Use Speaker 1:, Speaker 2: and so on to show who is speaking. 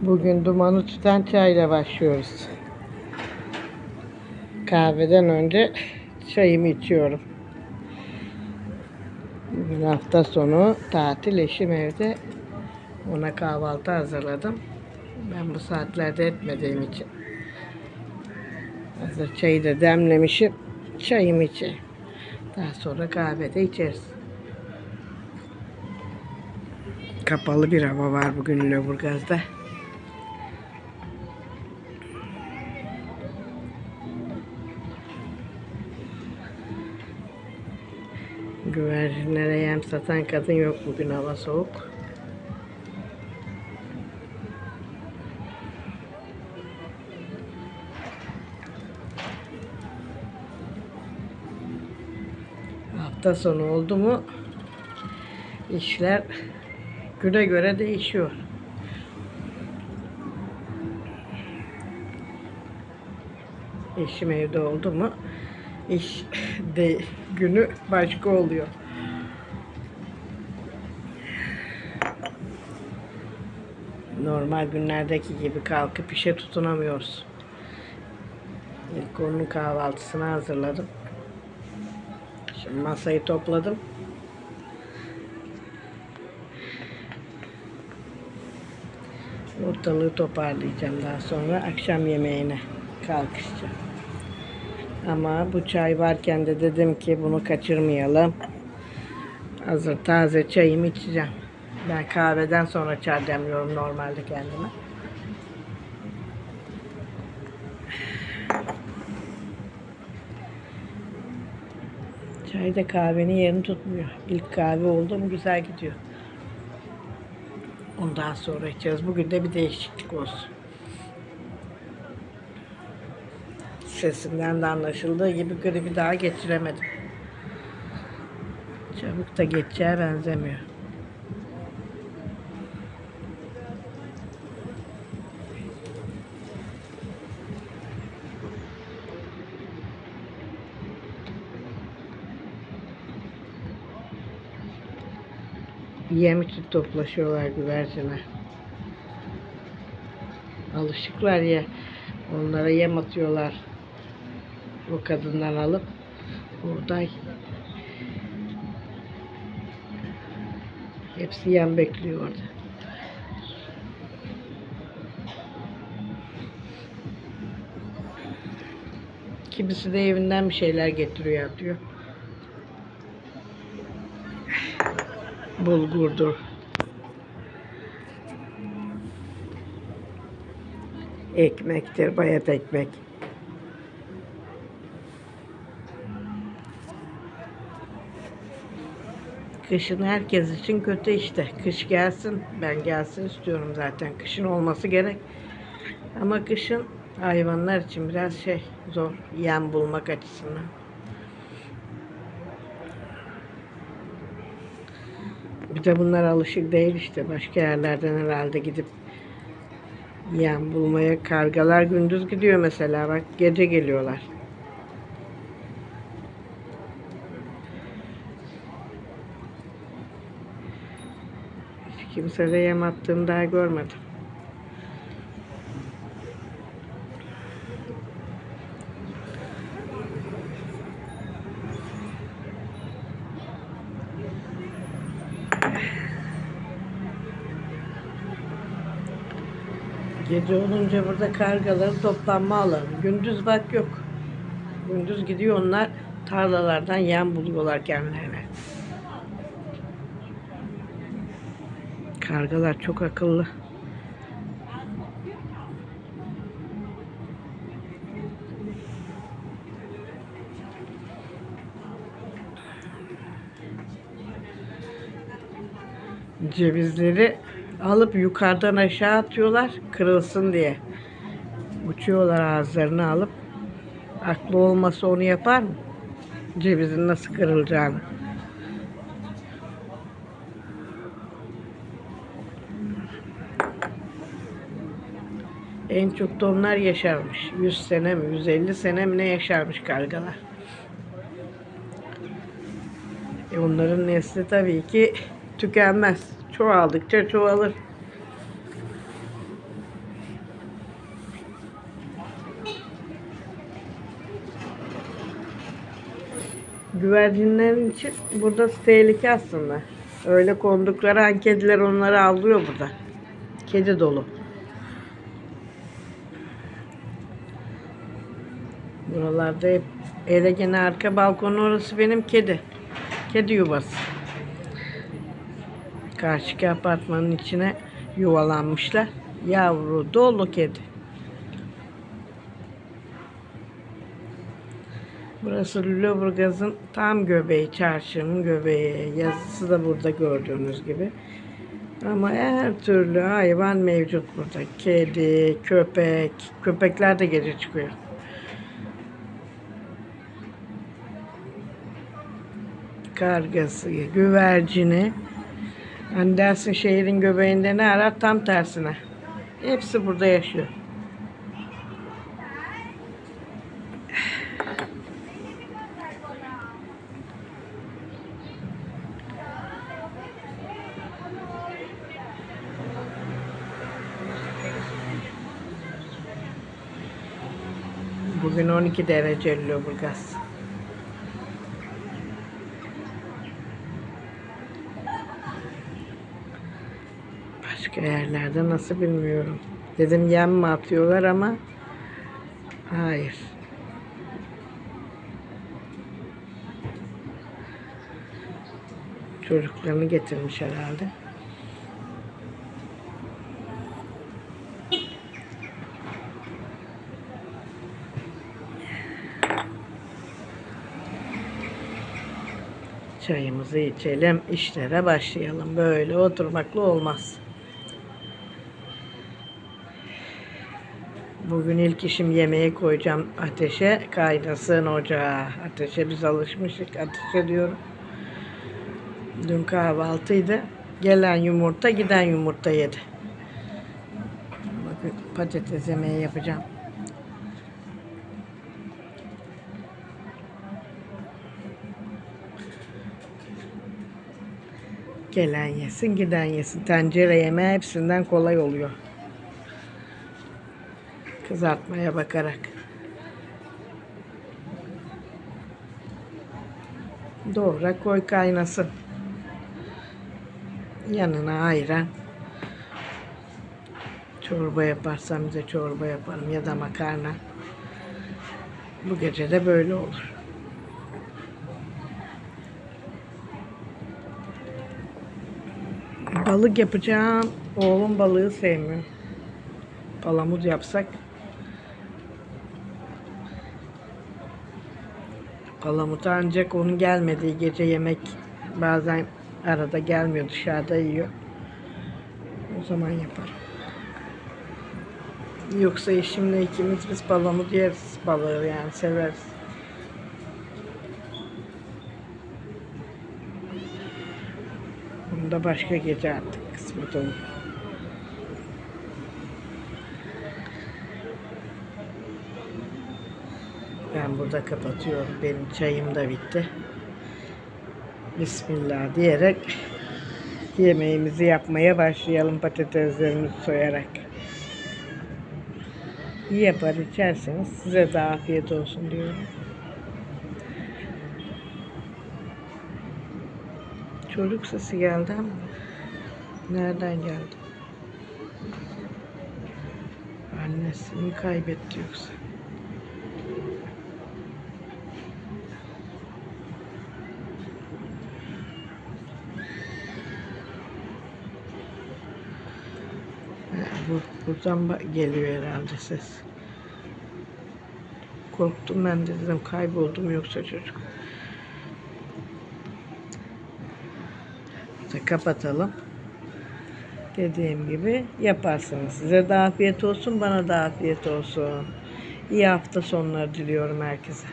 Speaker 1: Bugün dumanı tutan çayla başlıyoruz. Kahveden önce çayımı içiyorum. Bugün hafta sonu tatil eşim evde. Ona kahvaltı hazırladım. Ben bu saatlerde etmediğim için. Hazır çayı da demlemişim. Çayımı içeyim. Daha sonra kahvede içeriz. Kapalı bir hava var bugün Lüleburgaz'da. Güvercinlere yem satan kadın yok bugün hava soğuk. Hafta sonu oldu mu işler güne göre değişiyor. Eşim evde oldu mu iş de günü başka oluyor. Normal günlerdeki gibi kalkıp işe tutunamıyoruz. İlk onun kahvaltısını hazırladım. Şimdi masayı topladım. Ortalığı toparlayacağım daha sonra akşam yemeğine kalkışacağım. Ama bu çay varken de dedim ki bunu kaçırmayalım. Hazır taze çayımı içeceğim. Ben kahveden sonra çay demliyorum normalde kendime. Çay da kahvenin yerini tutmuyor. İlk kahve oldu mu güzel gidiyor. Ondan sonra içeceğiz. Bugün de bir değişiklik olsun. Sesimden de anlaşıldığı gibi gribi daha geçiremedim. Çabuk da geçeceğe benzemiyor. Yem için toplaşıyorlar güvercinler. Alışıklar ya. Onlara yem atıyorlar. O kadından alıp buğday. Hepsi yem bekliyor orada. Kimisi de evinden bir şeyler getiriyor atıyor. Bulgurdur. Ekmektir, bayat ekmek. Kışın herkes için kötü işte. Kış gelsin, ben gelsin istiyorum zaten. Kışın olması gerek. Ama kışın hayvanlar için biraz şey zor. Yem bulmak açısından. Bir de bunlar alışık değil işte. Başka yerlerden herhalde gidip yem bulmaya kargalar gündüz gidiyor mesela. Bak gece geliyorlar. Kimse de yem attığını daha görmedim. Gece olunca burada kargaların toplanma alanı. Gündüz bak yok. Gündüz gidiyor onlar tarlalardan yem buluyorlar kendilerine. Kargalar çok akıllı. Cevizleri alıp yukarıdan aşağı atıyorlar kırılsın diye. Uçuyorlar ağızlarını alıp. Aklı olmasa onu yapar mı? Cevizin nasıl kırılacağını. En çok donlar yaşarmış. 100 sene mi 150 sene mi ne yaşarmış kargalar. E onların nesli tabii ki tükenmez. Çoğaldıkça çoğalır. Güvercinlerin için burada tehlike aslında. Öyle kondukları an kediler onları avlıyor burada. Kedi dolu. Buralarda hep hele gene arka balkonun orası benim kedi. Kedi yuvası. Karşıki apartmanın içine yuvalanmışlar. Yavru dolu kedi. Burası Lüleburgaz'ın tam göbeği, çarşının göbeği. Yazısı da burada gördüğünüz gibi. Ama her türlü hayvan mevcut burada. Kedi, köpek, köpekler de gece çıkıyor. Kargası, güvercini. Hani dersin şehrin göbeğinde ne arar? Tam tersine. Hepsi burada yaşıyor. Bugün 12 derece Lüleburgaz. Başka yerlerde nasıl bilmiyorum. Dedim yem mi atıyorlar ama hayır. Çocuklarını getirmiş herhalde. Çayımızı içelim, işlere başlayalım. Böyle oturmakla olmaz. Bugün ilk işim yemeği koyacağım ateşe. Kaynasın ocağa. Ateşe biz alışmıştık. Ateşe diyorum. Dün kahvaltıydı. Gelen yumurta, giden yumurta yedi. Bakın patates yemeği yapacağım. Gelen yesin, giden yesin. Tencere yemeği hepsinden kolay oluyor. Kızartmaya bakarak. Doğra koy kaynasın. Yanına ayran. Çorba yaparsam bize çorba yaparım ya da makarna. Bu gece de böyle olur. Balık yapacağım. Oğlum balığı sevmiyor. Palamut yapsak. Palamut ancak onun gelmediği gece yemek bazen arada gelmiyor dışarıda yiyor. O zaman yaparım. Yoksa eşimle ikimiz biz palamut yeriz balığı yani severiz. Bunu da başka gece artık kısmet olur. Burada kapatıyorum. Benim çayım da bitti. Bismillah diyerek yemeğimizi yapmaya başlayalım patateslerimizi soyarak. İyi yapar içerseniz size de afiyet olsun diyorum. Çocuk sesi geldi ama nereden geldi? Annesini kaybetti yoksa. Bu, buradan ba- geliyor herhalde ses. Korktum ben de dedim kayboldum yoksa çocuk. İşte kapatalım. Dediğim gibi yaparsınız. Size de afiyet olsun, bana da afiyet olsun. İyi hafta sonları diliyorum herkese.